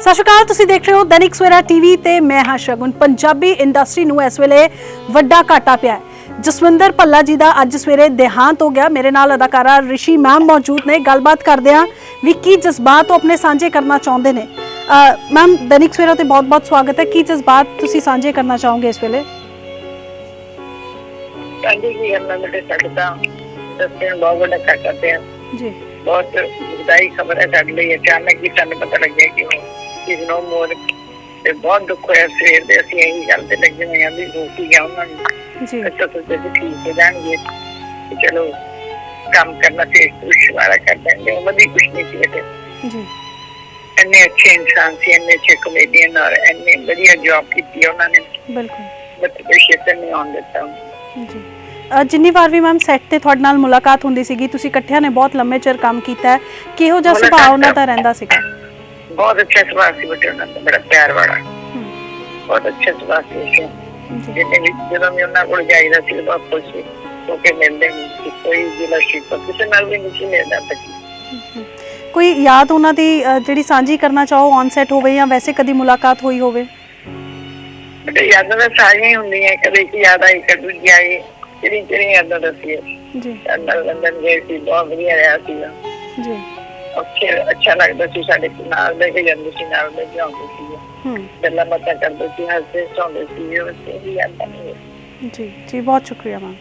ਸਤਿ ਸ਼੍ਰੀ ਅਕਾਲ, ਤੁਸੀਂ ਦੇਖ ਰਹੇ ਹੋ ਦੈਨਿਕ ਸਵੇਰਾ ਟੀਵੀ ਤੇ ਮੈਂ ਹਾਂ ਸ਼ਗੁਨ। ਪੰਜਾਬੀ ਇੰਡਸਟਰੀ ਨੂੰ ਇਸ ਵੇਲੇ ਵੱਡਾ ਘਾਟਾ ਪਿਆ ਹੈ। ਜਸਵਿੰਦਰ ਭੱਲਾ ਜੀ ਦਾ ਅੱਜ ਸਵੇਰੇ ਦੇਹਾਂਤ ਹੋ ਗਿਆ। ਮੇਰੇ ਨਾਲ ਅਦਾਕਾਰਾ ਰਿਸ਼ੀ ਮੈਮ ਮੌਜੂਦ ਨੇ। ਗੱਲਬਾਤ ਕਰਦੇ ਹਾਂ ਵੀ ਕੀ ਜਜ਼ਬਾਤ ਉਹ ਆਪਣੇ ਸਾਂਝੇ ਕਰਨਾ ਚਾਹੁੰਦੇ ਨੇ। ਮੈਮ ਦੈਨਿਕ ਸਵੇਰਾ ਤੇ ਬਹੁਤ-ਬਹੁਤ ਸਵਾਗਤ ਹੈ ਕੀ ਜਜ਼ਬਾਤ ਤੁਸੀਂ ਸਾਂਝੇ ਕਰਨਾ ਚਾਹੋਗੇ ਇਸ ਵੇਲੇ ਸਾਡੀ ਕੀ ਕਰਨਾ ਮੇਰੇ ਸਾਡੇ ਤਾਂ ਦੱਸਣ ਬਹੁਤ ਵੱਡਾ ਕਰ ਕਰਦੇ ਆ ਜੀ ਬਹੁਤ ਦੁਖਦਾਈ ਖਬਰ ਹੈ ਸਾਡੇ ਲਈ ਅਚਾਨਕ ਹੀ ਸਾਨੂੰ ਪਤਾ ਲੱਗਿਆ ਕਿ ਉਹ ਇਸ ਨੂੰ ਮੋਰ ਤੇ ਬਹੁਤ ਦੁੱਖ ਹੋਇਆ ਸਵੇਰ ਦੇ ਅਸੀਂ ਇਹੀ ਗੱਲ ਤੇ ਲੱਗੇ ਹੋਏ ਆ ਵੀ ਹੋ ਕੀ ਗਿਆ ਉਹਨਾਂ ਨੂੰ। ਜੀ। ਅੱਛਾ ਤੋਂ ਜੇ ਠੀਕ ਹੋ ਜਾਣਗੇ। ਤੇ ਚਲੋ ਕੰਮ ਕਰਨਾ ਤੇ ਕੁਛ ਵਾਲਾ ਕਰ ਦੇਂਗੇ ਉਹ ਵੀ ਕੁਛ ਨਹੀਂ ਸੀ ਬੇਟੇ ਜੀ। ਇੰਨੇ ਅੱਛੇ ਇਨਸਾਨ ਸੀ ਇੰਨੇ ਅੱਛੇ ਕਮੇਡੀਅਨ ਔਰ ਇੰਨੇ ਵਧੀਆ ਜੌਬ ਕੀਤੀ ਉਹਨਾਂ ਨੇ। ਬਿਲਕੁਲ। ਦੇ ਸ਼ੇਤਨ ਨਹੀਂ ਆਉਣ ਦਿੱਤਾ। ਜੀ। ਜਿੰਨੀ ਵਾਰ ਵੀ ਮੈਮ ਸੈੱਟ ਤੇ ਤੁਹਾਡੇ ਨਾਲ ਮੁਲਾਕਾਤ ਹੁੰਦੀ ਸੀਗੀ ਤੁਸੀਂ ਇਕੱਠਿਆਂ ਨੇ ਬਹੁਤ ਲੰਮੇ ਚਿਰ ਕੰਮ ਕੀਤਾ ਹੈ ਕਿਹੋ ਜਿਹਾ ਸੁਭਾਅ ਉਹਨਾਂ ਦਾ ਰਹਿੰਦਾ ਸੀਗਾ? ਬਹੁਤ ਅੱਛਾ ਸੁਭਾਅ ਸੀ ਬੇਟੇ ਉਹਨਾਂ ਦਾ ਬੜਾ ਪਿਆਰ ਵਾਲਾ। ਬਹੁਤ ਅੱਛਾ ਸੁਭਾਅ ਸੀ ਉਸਦਾ। ਜੀ। ਜਿੰਨੇ ਵੀ ਜਦੋਂ ਵੀ ਉਹਨਾਂ ਕੋਲ ਜਾਈਦਾ ਸੀ ਬਹੁਤ ਖੁਸ਼ ਸੀ ਉਹ ਕੇ ਮਿਲਦੇ ਨਹੀਂ ਕੋਈ ਜ਼ਿਲ੍ਹਾ ਕਿਸੇ ਨਾਲ ਵੀ ਨਹੀਂ ਮਿਲਦਾ। ਸੀ। ਕੋਈ ਯਾਦ ਉਹਨਾਂ ਦੀ ਅ, ਜਿਹੜੀ ਸਾਂਝੀ ਕਰਨਾ ਚਾਹੋ ਔਨ ਸੈਟ ਹੋਵੇ ਜਾਂ ਵੈਸੇ ਕਦੀ ਮੁਲਾਕਾਤ ਹੋਈ ਹੋਵੇ? ਯਾਦਾਂ ਤਾਂ ਸਾਰੀਆਂ ਹੀ ਹੁੰਦੀਆਂ ਕਦੇ ਕੀ ਯਾਦ ਆਈ ਕਦੇ ਦੂਜੀ ਆਈ ਜਿਹੜੀ ਜਿਹੜੀ ਯਾਦਾਂ ਦੱਸੀ ਜੀ। ਅੰਦਰ ਲੰਦਨ ਗਏ ਸੀ ਬਹੁਤ ਵਧੀਆ ਰਿਹਾ ਸੀ। ਜੀ। ਅੱਛੇ ਅੱਛਾ ਲੱਗਦਾ ਸੀ ਸਾਡੇ ਨਾਲ ਲੈ ਕੇ ਜਾਂਦੇ ਸੀ ਨਾਲ ਲੈ ਕੇ ਆਉਂਦੇ ਸੀ। ਹਮ ਗੱਲਾਂ ਬਾਤਾਂ ਕਰਦੇ ਸੀ ਹੱਸਦੇ ਸੌਂਦੇ ਸੀ ਉਹ ਸੀ ਯਾਦਾਂ ਨਹੀਂ ਜੀ ਜੀ ਬਹੁਤ ਸ਼ੁਕਰੀਆ ਮੈਮ